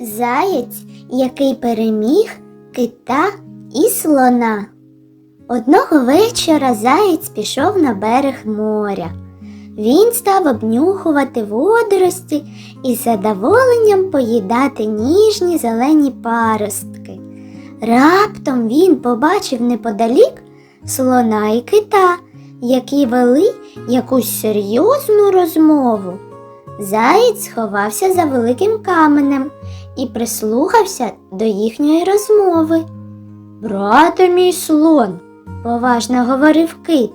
Заєць, який переміг кита і слона. Одного вечора заєць пішов на берег моря. Він став обнюхувати водорості і з задоволенням поїдати ніжні зелені паростки. Раптом він побачив неподалік слона і кита, які вели якусь серйозну розмову. Заєць сховався за великим каменем і прислухався до їхньої розмови. Брате мій слон, поважно говорив кит,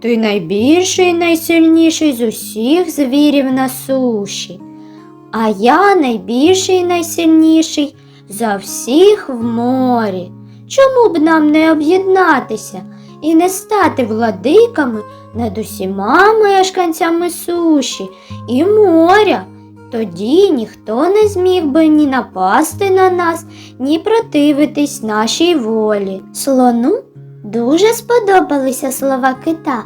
ти найбільший і найсильніший з усіх звірів на суші, а я найбільший і найсильніший за всіх в морі. Чому б нам не об'єднатися і не стати владиками над усіма мешканцями суші і моря? Тоді ніхто не зміг би ні напасти на нас, ні противитись нашій волі. Слону дуже сподобалися слова кита.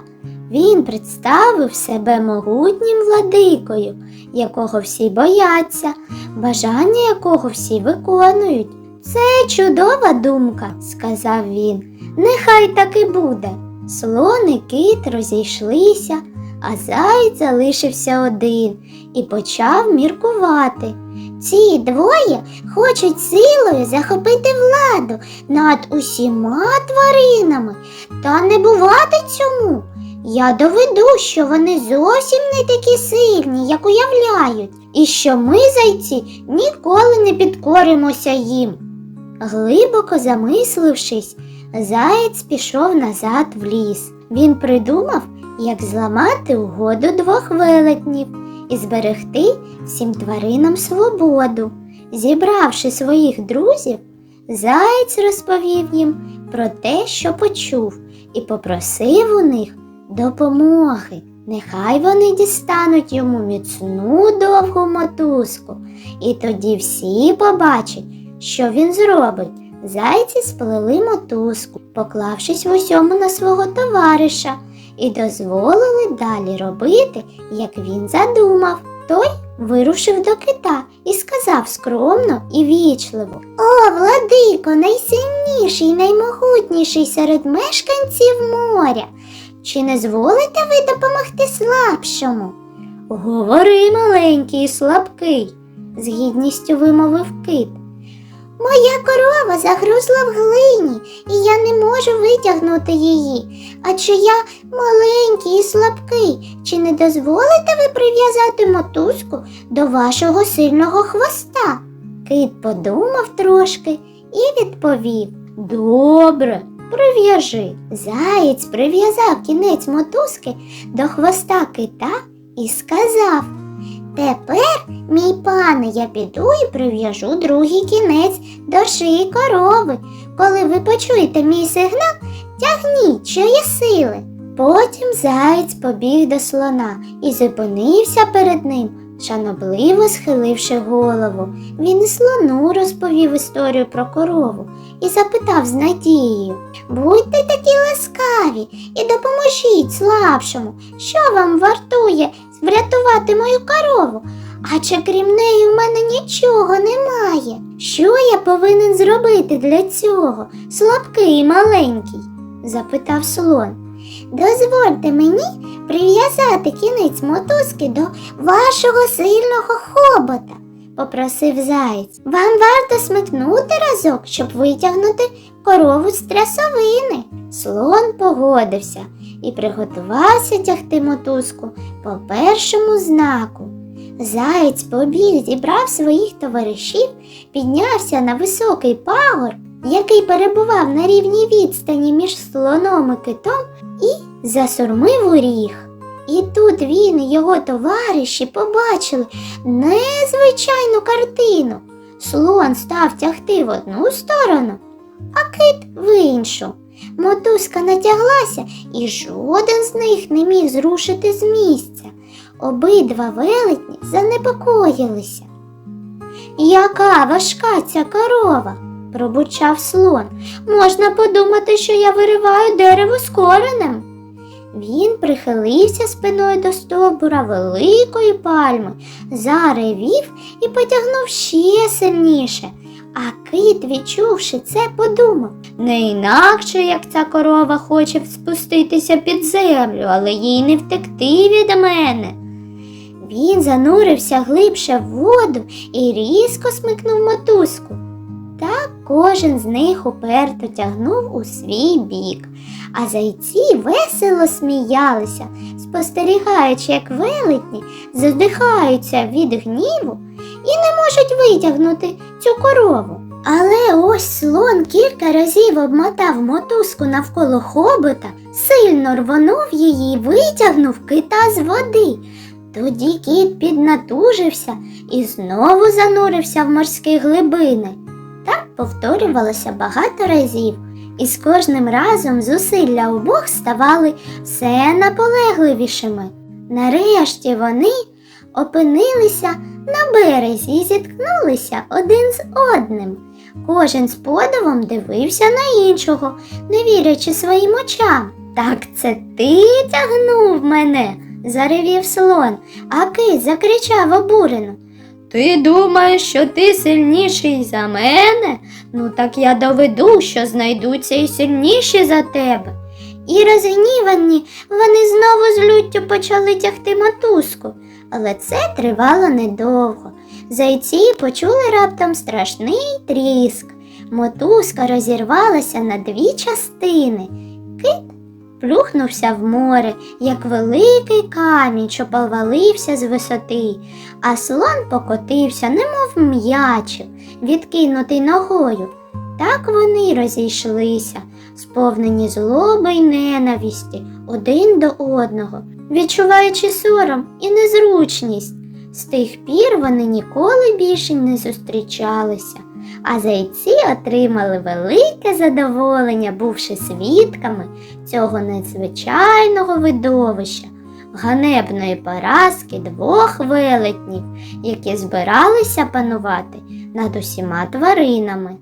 Він представив себе могутнім владикою, якого всі бояться, бажання якого всі виконують. Це чудова думка, сказав він. Нехай так і буде. Слон і кит розійшлися, а заєць залишився один і почав міркувати. Ці двоє хочуть силою захопити владу над усіма тваринами, та не бувати цьому. Я доведу, що вони зовсім не такі сильні, як уявляють, і що ми, зайці, ніколи не підкоримося їм. Глибоко замислившись, заєць пішов назад в ліс. Він придумав, як зламати угоду двох велетнів і зберегти всім тваринам свободу. Зібравши своїх друзів, заєць розповів їм про те, що почув, і попросив у них допомоги. Нехай вони дістануть йому міцну довгу мотузку, і тоді всі побачать, що він зробить. Зайці сплели мотузку, поклавшись в усьому на свого товариша, і дозволили далі робити, як він задумав. Той вирушив до кита і сказав скромно і вічливо О, владико, найсильніший, наймогутніший серед мешканців моря. Чи не зволите ви допомогти слабшому? Говори, маленький і слабкий, з гідністю вимовив кит. Моя корова загрузла в глині, і я не можу витягнути її. Адже я маленький і слабкий. Чи не дозволите ви прив'язати мотузку до вашого сильного хвоста? Кит подумав трошки і відповів Добре, прив'яжи. Заєць прив'язав кінець мотузки до хвоста кита і сказав Тепер, мій пане, я піду і прив'яжу другий кінець до шиї корови. Коли ви почуєте мій сигнал, тягніть, що є сили. Потім заєць побіг до слона і зупинився перед ним, шанобливо схиливши голову. Він і слону розповів історію про корову і запитав з надією Будьте такі ласкаві і допоможіть слабшому, що вам вартує врятувати мою корову? Адже крім неї в мене нічого немає. Що я повинен зробити для цього, слабкий і маленький? запитав слон. Дозвольте мені прив'язати кінець мотузки до вашого сильного хобота, попросив заєць. Вам варто смикнути разок, щоб витягнути корову з трясовини. Слон погодився і приготувався тягти мотузку по першому знаку. Заєць побіг, зібрав своїх товаришів, піднявся на високий пагор, який перебував на рівній відстані між слоном і китом, і засурмив у ріг. І тут він і його товариші побачили незвичайну картину. Слон став тягти в одну сторону, а кит в іншу. Мотузка натяглася, і жоден з них не міг зрушити з місця. Обидва велетні занепокоїлися. Яка важка ця корова, пробучав слон. Можна подумати, що я вириваю дерево з коренем. Він прихилився спиною до стовбура великої пальми, заревів і потягнув ще сильніше. А кит, відчувши це, подумав не інакше, як ця корова хоче спуститися під землю, але їй не втекти від мене. Він занурився глибше в воду і різко смикнув мотузку. Так кожен з них уперто тягнув у свій бік, а зайці весело сміялися, спостерігаючи, як велетні задихаються від гніву і не можуть витягнути цю корову. Але ось слон кілька разів обмотав мотузку навколо хобота, сильно рвонув її і витягнув кита з води. Тоді кіт піднатужився і знову занурився в морські глибини. Так повторювалося багато разів, і з кожним разом зусилля обох ставали все наполегливішими. Нарешті вони опинилися на березі зіткнулися один з одним. Кожен з подивом дивився на іншого, не вірячи своїм очам. Так це ти тягнув мене, заревів слон, а кит закричав обурено. Ти думаєш, що ти сильніший за мене? Ну так я доведу, що знайдуться і сильніші за тебе. І розгнівані вони знову з люттю почали тягти мотузку, але це тривало недовго. Зайці почули раптом страшний тріск. Мотузка розірвалася на дві частини. Кит плюхнувся в море, як великий камінь, що повалився з висоти, а слон покотився, немов м'ячик, відкинутий ногою. Так вони розійшлися, сповнені злоби й ненависті один до одного, відчуваючи сором і незручність. З тих пір вони ніколи більше не зустрічалися, а зайці отримали велике задоволення, бувши свідками цього надзвичайного видовища, ганебної поразки двох велетнів, які збиралися панувати над усіма тваринами.